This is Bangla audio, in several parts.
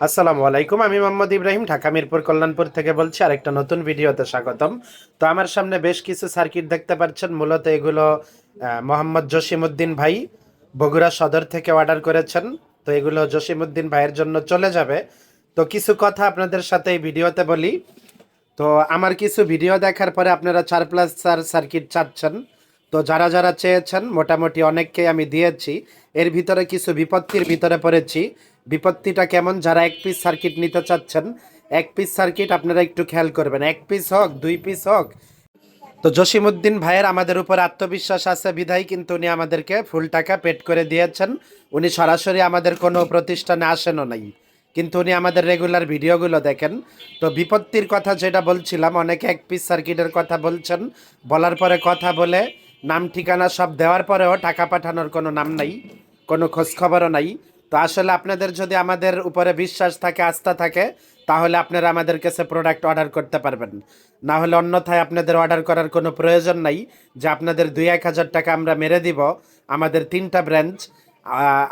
আসসালামু আলাইকুম, আমি মোহাম্মদ ইব্রাহিম, ঢাকা মিরপুর কল্যাণপুর থেকে বলছি আরেকটা নতুন ভিডিওতে স্বাগতম। তো আমার সামনে বেশ কিছু সার্কিট দেখতে পাচ্ছেন, মূলত এগুলো মোহাম্মদ জসিমউদ্দিন ভাই বগুড়া সদর থেকে অর্ডার করেছেন। তো এগুলো জসিমউদ্দিন ভাইয়ের জন্য চলে যাবে। তো কিছু কথা আপনাদের সাথে এই ভিডিওতে বলি। তো আমার কিছু ভিডিও দেখার পরে আপনারা চার প্লাস চার সার্কিট চাচ্ছেন। তো যারা যারা চেয়েছেন, মোটামুটি অনেককে আমি দিয়েছি। এর ভিতরে কিছু বিপত্তির ভিতরে পড়েছি। বিপত্তিটা কেমন? যারা এক পিস সার্কিট নিতে চাচ্ছেন, এক পিস সার্কিট আপনারা একটু খেয়াল করবেন। এক পিস হোক, দুই পিস হোক। তো জসিমউদ্দিন ভাইয়ের আমাদের উপর আত্মবিশ্বাস আছে বিধায়, কিন্তু উনি আমাদেরকে ফুল টাকা পেড করে দিয়েছেন। উনি সরাসরি আমাদের কোনো প্রতিষ্ঠানে আসেনও নাই। কিন্তু উনি আমাদের রেগুলার ভিডিওগুলো দেখেন। তো বিপত্তির কথা যেটা বলছিলাম, অনেকে এক পিস সার্কিটের কথা বলছেন। বলার পরে কথা বলে, নাম ঠিকানা সব দেওয়ার পরেও টাকা পাঠানোর কোনো নাম নাই, কোনো খোঁজখবরও নাই। তো আসলে আপনাদের যদি আমাদের উপরে বিশ্বাস থাকে, আস্থা থাকে, তাহলে আপনারা আমাদের কাছে প্রোডাক্ট অর্ডার করতে পারবেন। না হলে অন্যথায় আপনাদের অর্ডার করার কোনো প্রয়োজন নাই যে আপনাদের দুই এক হাজার টাকা আমরা মেরে দিব, আমাদের তিনটা ব্রাঞ্চ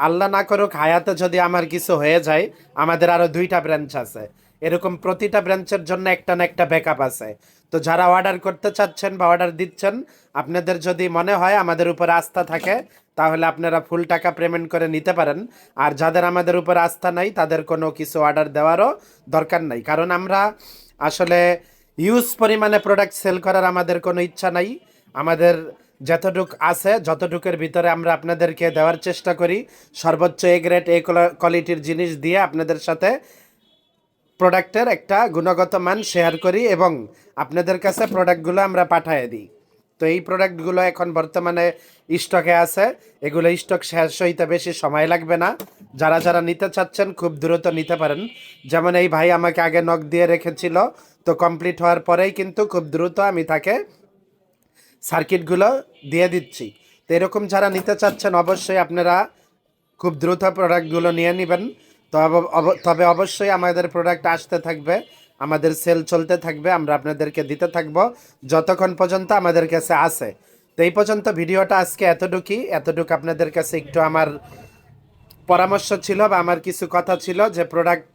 আল্লাহ না করুক, হায়াতে যদি আমার কিছু হয়ে যায়, আমাদের আরও দুইটা ব্রাঞ্চ আছে। এরকম প্রতিটা ব্রাঞ্চের জন্য একটা না একটা ব্যাকআপ আছে। তো যারা অর্ডার করতে চাচ্ছেন বা অর্ডার দিচ্ছেন, আপনাদের যদি মনে হয় আমাদের উপর আস্থা থাকে, তাহলে আপনারা ফুল টাকা পেমেন্ট করে নিতে পারেন। আর যাদের আমাদের উপর আস্থা নাই, তাদের কোনো কিছু অর্ডার দেওয়ারও দরকার নাই। কারণ আমরা আসলে ইউজ পরিমাণে প্রোডাক্ট সেল করার আমাদের কোনো ইচ্ছা নাই। আমাদের যতটুক আছে, যতটুকের ভিতরে আমরা আপনাদেরকে দেওয়ার চেষ্টা করি, সর্বোচ্চ এ গ্রেড এ কোয়ালিটির জিনিস দিয়ে আপনাদের সাথে প্রোডাক্টের একটা গুণগত মান শেয়ার করি এবং আপনাদের কাছে প্রোডাক্টগুলো আমরা পাঠিয়ে দিই। তো এই প্রোডাক্টগুলো এখন বর্তমানে স্টকে আছে। এগুলো স্টক শেষ হইতে বেশি সময় লাগবে না। যারা যারা নিতে চাচ্ছেন খুব দ্রুত নিতে পারেন। যেমন এই ভাই আমাকে আগে নখ দিয়ে রেখেছিল, তো কমপ্লিট হওয়ার পরেই কিন্তু খুব দ্রুত আমি তাকে সার্কিটগুলো দিয়ে দিচ্ছি। তো এরকম যারা নিতে চাচ্ছেন অবশ্যই আপনারা খুব দ্রুত প্রোডাক্টগুলো নিয়ে নেবেন। তবে অবশ্যই আমাদের প্রোডাক্ট আসতে থাকবে, আমাদের সেল চলতে থাকবে, আমরা আপনাদেরকে দিতে থাকব, যতক্ষণ পর্যন্ত আমাদের কাছে আসে তো এই পর্যন্ত ভিডিওটা আজকে এতটুকুই, এতটুকু আপনাদের কাছে একটু আমার পরামর্শ ছিল বা আমার কিছু কথা ছিল যে প্রোডাক্ট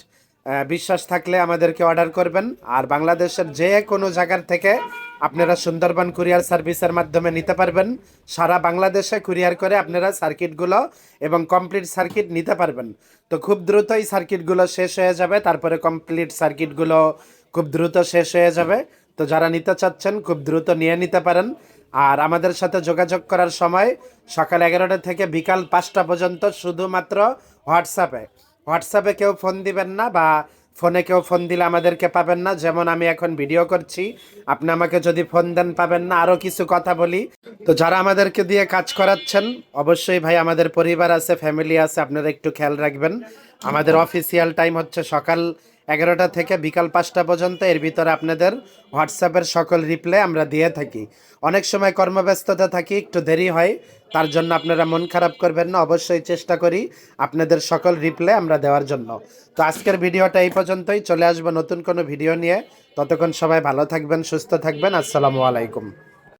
বিশ্বাস থাকলে আমাদেরকে অর্ডার করবেন। আর বাংলাদেশের যে কোনো জায়গার থেকে আপনারা সুন্দরবন কুরিয়ার সার্ভিসের মাধ্যমে নিতে পারবেন। সারা বাংলাদেশে কুরিয়ার করে আপনারা সার্কিটগুলো এবং কমপ্লিট সার্কিট নিতে পারবেন। তো খুব দ্রুত এই সার্কিটগুলো শেষ হয়ে যাবে। তারপরে কমপ্লিট সার্কিটগুলো খুব দ্রুত শেষ হয়ে যাবে। তো যারা নিতে চাচ্ছেন, খুব দ্রুত নিয়ে নিতে পারেন। আর আমাদের সাথে যোগাযোগ করার সময় সকাল এগারোটা থেকে বিকাল পাঁচটা পর্যন্ত শুধুমাত্র হোয়াটসঅ্যাপে। হোয়াটসঅ্যাপে কেউ ফোন দিবেন না বা ফোনে কেউ ফোন দিলে আমাদেরকে পাবেন না। যেমন আমি এখন ভিডিও করছি, আপনি আমাকে যদি ফোন দেন পাবেন না। আরও কিছু কথা বলি। তো যারা আমাদেরকে দিয়ে কাজ করাচ্ছেন, অবশ্যই ভাই আমাদের পরিবার আছে ফ্যামিলি আছে, আপনারা একটু খেয়াল রাখবেন। আমাদের অফিসিয়াল টাইম হচ্ছে সকাল এগারোটা থেকে বিকাল পাঁচটা পর্যন্ত এর ভিতরে আপনাদের হোয়াটসঅ্যাপের সকল রিপ্লাই আমরা দিয়ে থাকি। অনেক সময় কর্মব্যস্ততা থাকি, একটু দেরি হয়, তার জন্য আপনারা মন খারাপ করবেন না, অবশ্যই চেষ্টা করি আপনাদের সকল রিপ্লাই আমরা দেওয়ার জন্য। তো আজকের ভিডিওটা এই পর্যন্তই, চলে আসব নতুন কোনো ভিডিও নিয়ে। ততক্ষণ সবাই ভালো থাকবেন, সুস্থ থাকবেন, আসসালামু আলাইকুম।